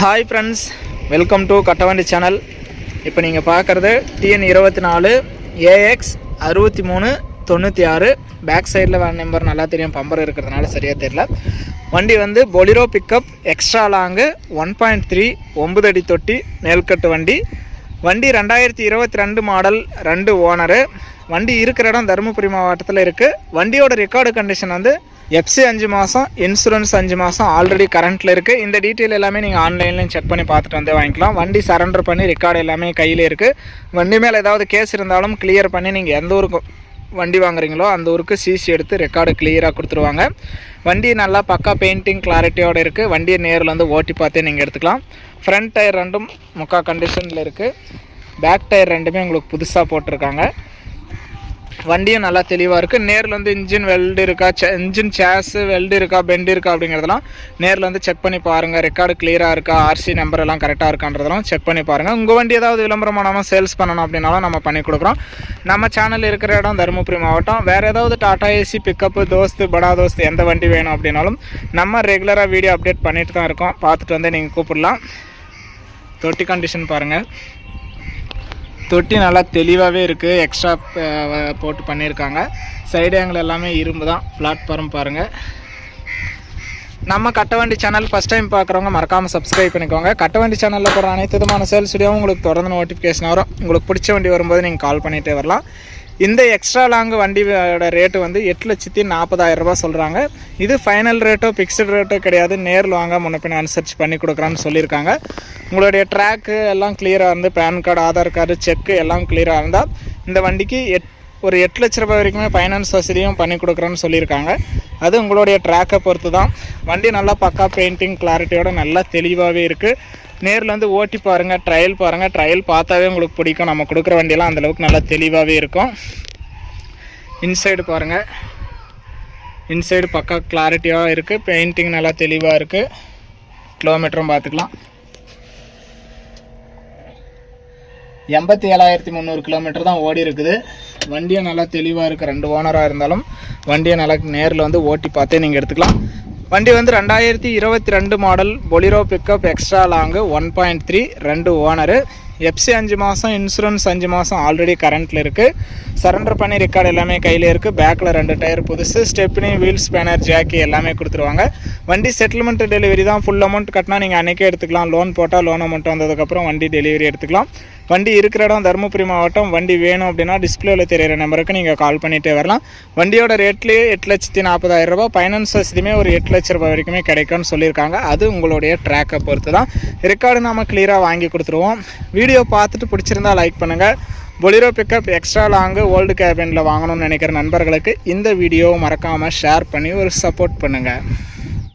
Hi friends welcome to Kattavandi channel இப்போ நீங்கள் பார்க்குறது டிஎன் இருபத்தி நாலு ஏஎக்ஸ் அறுபத்தி மூணு தொண்ணூற்றி ஆறு பேக் சைடில் வேன் நம்பர் நல்லா தெரியும். பம்பர் இருக்கிறதுனால சரியாக தெரியல. வண்டி வந்து Bolero pickup extra long one point three ஒம்பது அடி தொட்டி மேல்கட்டு வண்டி. வண்டி ரெண்டாயிரத்தி இருபத்தி ரெண்டு மாடல் ரெண்டு ஓனரு வண்டி இருக்கிற இடம் தருமபுரி மாவட்டத்தில் இருக்குது வண்டியோட ரெக்கார்டு கண்டிஷன் வந்து எஃப்சி அஞ்சு மாதம் இன்சூரன்ஸ் அஞ்சு மாதம் ஆல்ரெடி கரண்ட்டில் இருக்குது இந்த டீட்டெயில் எல்லாமே நீங்கள் ஆன்லைன்லையும் செக் பண்ணி பார்த்துட்டு வந்து வாங்கிக்கலாம். வண்டி சரண்டர் பண்ணி ரெக்கார்டு எல்லாமே கையில் இருக்குது வண்டி மேலே ஏதாவது கேஸ் இருந்தாலும் கிளியர் பண்ணி நீங்கள் எந்த ஊருக்கு வண்டி வாங்குறீங்களோ அந்த ஊருக்கு சிசி எடுத்து ரெக்கார்டு கிளியராக கொடுத்துருவாங்க. வண்டி நல்லா பக்கா பெயிண்டிங் கிளாரிட்டியோடு இருக்குது வண்டியை நேரில் வந்து ஓட்டி பார்த்தே நீங்கள் எடுத்துக்கலாம். ஃப்ரண்ட் டயர் ரெண்டும் முக்கா கண்டிஷனில் இருக்குது பேக் டயர் ரெண்டுமே உங்களுக்கு புதுசாக போட்டிருக்காங்க. வண்டியும் நல்லா தெளிவாக இருக்குது நேரில் வந்து இன்ஜின் வெல்டு இருக்கா இன்ஜின் சேஸு வெல்டு இருக்கா பெண்டு இருக்கா அப்படிங்கிறதெல்லாம் நேரில் வந்து செக் பண்ணி பாருங்கள் ரெக்கார்டு கிளியராக இருக்கா ஆர்சி நம்பர் எல்லாம் கரெக்டாக இருக்கான்றதெல்லாம் செக் பண்ணி பாருங்கள் உங்கள் வண்டி ஏதாவது விளம்பரம் சேல்ஸ் பண்ணணும் அப்படின்னாலும் நம்ம பண்ணி கொடுக்குறோம். நம்ம சேனல் இருக்கிற இடம் தருமபுரி மாவட்டம். வேறு ஏதாவது டாடா ஏசி பிக்கப்பு தோஸ்து படா தோஸ்து எந்த வண்டி வேணும் அப்படின்னாலும் நம்ம ரெகுலராக வீடியோ அப்டேட் பண்ணிட்டு தான் இருக்கோம். பார்த்துட்டு வந்து நீங்கள் கூப்பிடலாம். தொட்டி கண்டிஷன் பாருங்கள் தொட்டி நல்லா தெளிவாகவே இருக்குது எக்ஸ்ட்ரா போட்டு பண்ணியிருக்காங்க சைடு ஆங்கிள் எல்லாமே இரும்பு தான். பிளாட்ஃபார்ம் பாருங்கள் நம்ம கட்டவண்டி சேனல் ஃபஸ்ட் டைம் பார்க்குறவங்க மறக்காமல் சப்ஸ்கிரைப் பண்ணிக்கோங்க. கட்டவண்டி சேனலில் போகிற அனைத்து விதமான சேல்ஸ் வீடியோவும் உங்களுக்கு தொடர்ந்து நோட்டிஃபிகேஷன் வரும். உங்களுக்கு பிடிச்ச வண்டி வரும்போது நீங்கள் கால் பண்ணிகிட்டே வரலாம். இந்த எக்ஸ்ட்ரா லாங் வண்டியோட ரேட்டு வந்து எட்டு லட்சத்தி நாற்பதாயிரம் ரூபாய் சொல்கிறாங்க இது ஃபைனல் ரேட்டோ ஃபிக்ஸ்டு ரேட்டோ கிடையாது. நேரில் வாங்க முன்னப்பின் அனுசரிச்சு பண்ணி கொடுக்குறான்னு சொல்லியிருக்காங்க. உங்களுடைய ட்ராக்கு எல்லாம் கிளியராக இருந்து pan card Aadhaar card check எல்லாம் கிளியராக இருந்தால் இந்த வண்டிக்கு எட் ஒரு எட்டு லட்ச ரூபாய் வரைக்குமே ஃபைனான்ஸ் வசதியும் பண்ணி கொடுக்குறேன்னு சொல்லியிருக்காங்க. அது உங்களுடைய ட்ராக்கை பொறுத்து தான் வண்டி நல்லா பக்கா பெயிண்டிங் கிளாரிட்டியோட நல்லா தெளிவாகவே இருக்குது நேரில் வந்து ஓட்டி பாருங்கள் ட்ரையல் பாருங்கள் ட்ரையல் பார்த்தாவே உங்களுக்கு பிடிக்கும். நம்ம கொடுக்குற வண்டியெல்லாம் அந்தளவுக்கு நல்லா தெளிவாகவே இருக்கும். இன்சைடு பாருங்கள் இன்சைடு பக்கா கிளாரிட்டியாக இருக்குது பெயிண்டிங் நல்லா தெளிவாக இருக்குது கிலோமீட்டரும் பார்த்துக்கலாம். எண்பத்தி ஏழாயிரத்தி முந்நூறு கிலோமீட்டர் தான் ஓடி இருக்குது. வண்டியை நல்லா தெளிவாக இருக்குது ரெண்டு ஓனராக இருந்தாலும் வண்டியை நல்லா நேரில் வந்து ஓட்டி பார்த்தே நீங்கள் எடுத்துக்கலாம். வண்டி வந்து ரெண்டாயிரத்தி இருபத்தி ரெண்டு model Bolero pickup extra long one point three ரெண்டு ஓனரு. எஃப்சி அஞ்சு மாதம் இன்சூரன்ஸ் அஞ்சு மாதம் ஆல்ரெடி கரண்ட்டில் இருக்குது சரண்டர் பண்ணி ரெக்கார்டு எல்லாமே கையில் இருக்குது பேக்கில் ரெண்டு டயர் புதுசு. ஸ்டெப்னி வீல்ஸ் பேனர் ஜாக்கி எல்லாமே கொடுத்துருவாங்க. வண்டி செட்டில்மெண்ட் டெலிவரி தான் ஃபுல் அமௌண்ட் கட்டினா நீங்கள் அன்றைக்கே எடுத்துக்கலாம். லோன் போட்டால் லோன் அமௌண்ட் வந்ததுக்கப்புறம் வண்டி டெலிவரி எடுத்துக்கலாம். வண்டி இருக்கிற இடம் தருமபுரி மாவட்டம். வண்டி வேணும் அப்படின்னா டிஸ்பிளேவில் தெரியிற நம்பருக்கு நீங்கள் கால் பண்ணிகிட்டே வரலாம். வண்டியோட ரேட்லேயே எட்டு லட்சத்தி நாற்பதாயிரம் ரூபாய். ஃபைனான்ஸ் வசதியுமே ஒரு எட்டு லட்ச ரூபாய் வரைக்குமே கிடைக்கும்னு சொல்லியிருக்காங்க. அது உங்களுடைய ட்ராக்கை பொறுத்து தான் ரெக்கார்டு நம்ம கிளியராக வாங்கி கொடுத்துருவோம். வீடியோ பார்த்துட்டு பிடிச்சிருந்தா லைக் பண்ணுங்கள் Bolero pickup extra long old கேபினில் வாங்கணும்னு நினைக்கிற நண்பர்களுக்கு இந்த வீடியோவை மறக்காமல் ஷேர் பண்ணி ஒரு சப்போர்ட் பண்ணுங்கள்